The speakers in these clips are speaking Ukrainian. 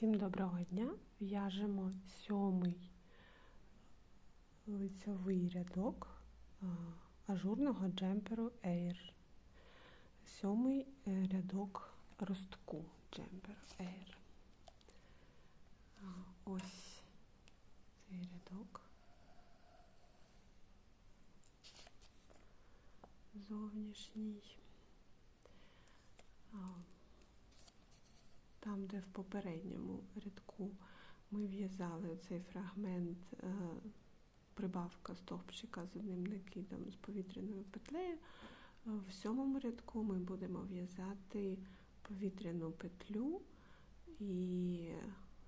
Всім доброго дня! В'яжемо сьомий лицьовий рядок ажурного джемперу Air. Сьомий е, рядок ростку джемперу Air. Ось цей рядок. Зовнішній. Там, де в попередньому рядку ми в'язали цей фрагмент е, прибавка стовпчика з одним накидом з повітряною петлею, е, в сьомому рядку ми будемо в'язати повітряну петлю і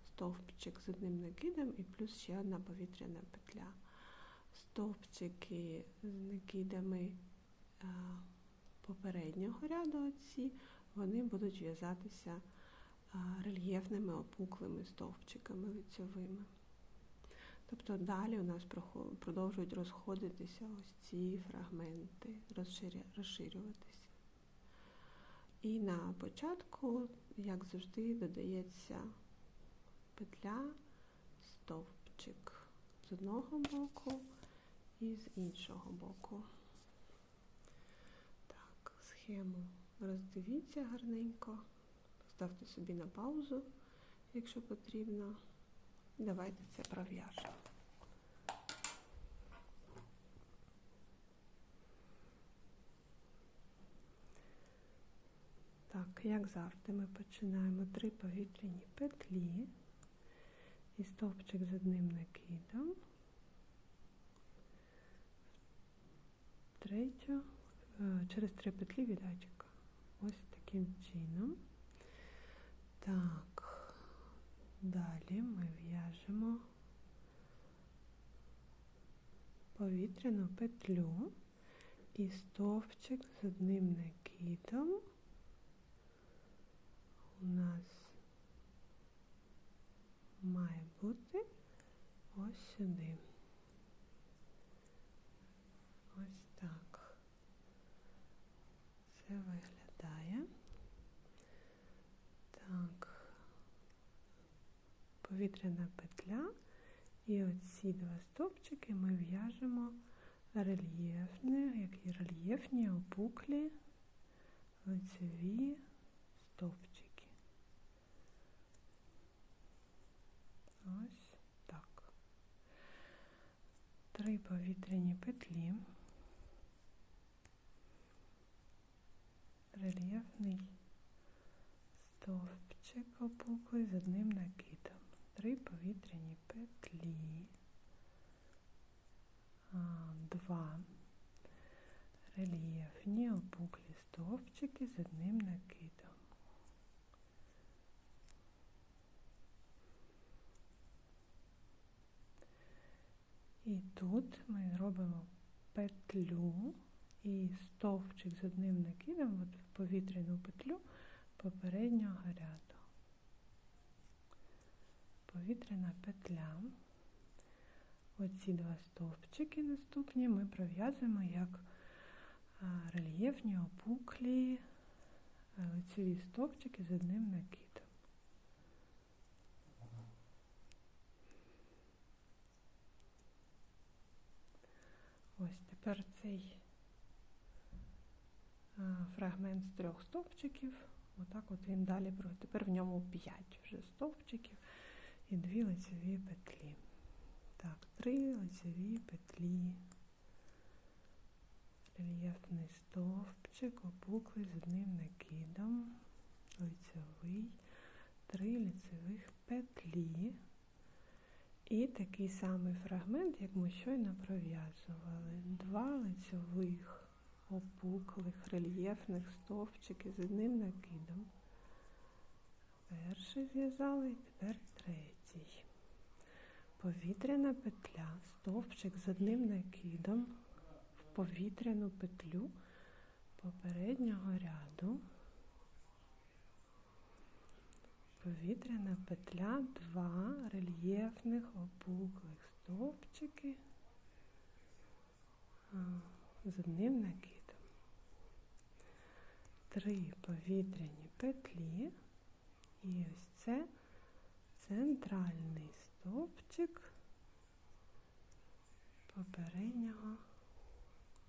стовпчик з одним накидом, і плюс ще одна повітряна петля. Стовпчики з накидами е, попереднього ряду оці, вони будуть в'язатися рельєфними опуклими стовпчиками лицьовими. Тобто далі у нас продовжують розходитися ось ці фрагменти, розширюватися. І на початку, як завжди, додається петля, стовпчик з одного боку і з іншого боку. Так, схему роздивіться гарненько. Ставте собі на паузу, якщо потрібно. Давайте це пров'яжемо. Так, як завжди, ми починаємо три повітряні петлі і стовпчик з одним накидом. Третю, е, через три петлі відачка. Ось таким чином. Так, далі ми в'яжемо повітряну петлю і стовпчик з одним накидом у нас має бути ось сюди. Ось так. Це виглядає. Так, повітряна петля. І оці два стовпчики ми в'яжемо рельєфні, як і рельєфні, опуклі лицеві стовпчики. Ось так. Три повітряні петлі. Рельєфний стовпчик опуклий з одним накидом. Три повітряні петлі, два рельєфні опуклі стовпчики з одним накидом. І тут ми робимо петлю і стовпчик з одним накидом от в повітряну петлю попереднього ряду. Повітряна петля. Оці два стовпчики наступні ми пров'язуємо як рельєфні опуклі лицеві стовпчики з одним накидом. Ось тепер цей фрагмент з трьох стовпчиків Отак от він далі Тепер в ньому 5 вже стовпчиків і дві лицеві петлі. Так, три лицеві петлі, рельєфний стовпчик, опуклий з одним накидом, лицевий, три лицевих петлі. І такий самий фрагмент, як ми щойно пров'язували. Два лицевих опуклих рельєфних стовпчиків з одним накидом. Перший зв'язали тепер третій. Повітряна петля, стовпчик з одним накидом в повітряну петлю попереднього ряду. Повітряна петля, два рельєфних опуклих стовпчики з одним накидом. Три повітряні петлі, і ось це центральний стовпчик попереднього,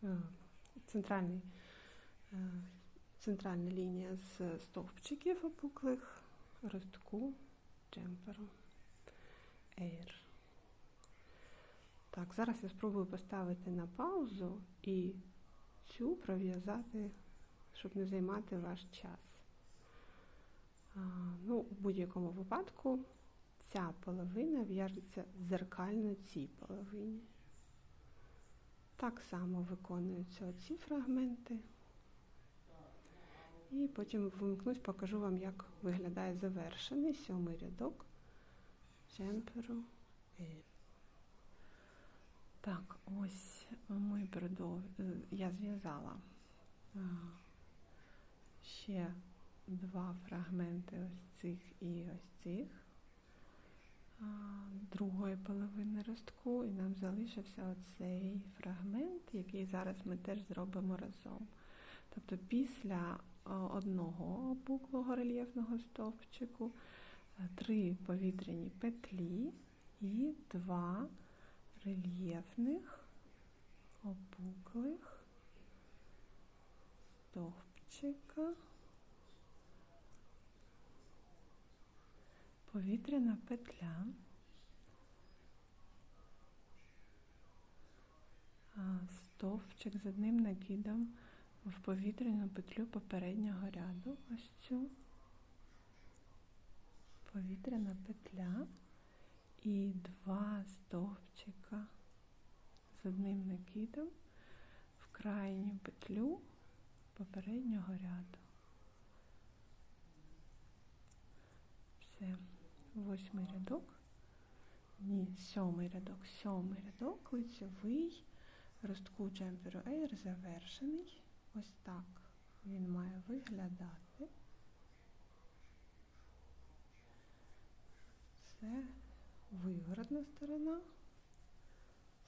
е, центральний, е, центральна лінія з стовпчиків опуклих ростку джемперу Air. Так, зараз я спробую поставити на паузу і цю пров'язати, щоб не займати ваш час. Ну, у будь-якому випадку ця половина в'яжеться зеркально цій половині. Так само виконуються оці фрагменти. І потім вимкнусь, покажу вам, як виглядає завершений сьомий рядок джемперу Так, ось ми продов... е, я зв'язала ще два фрагменти ось цих і ось цих другої половини ростку, і нам залишився оцей фрагмент, який зараз ми теж зробимо разом. Тобто після одного опуклого рельєфного стовпчику три повітряні петлі і два рельєфних опуклих стовпчика, повітряна петля, стовпчик з одним накидом в повітряну петлю попереднього ряду, ось цю. Повітряна петля. І два стовпчика з одним накидом в крайню петлю попереднього ряду. Все, восьмий рядок, ні, сьомий рядок, сьомий рядок, лицьовий, ростку джемперу Air завершений. Ось так він має виглядати. Це виворотна сторона,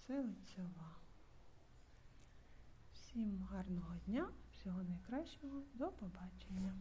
це лицьова. Всім гарного дня, всього найкращого, до побачення.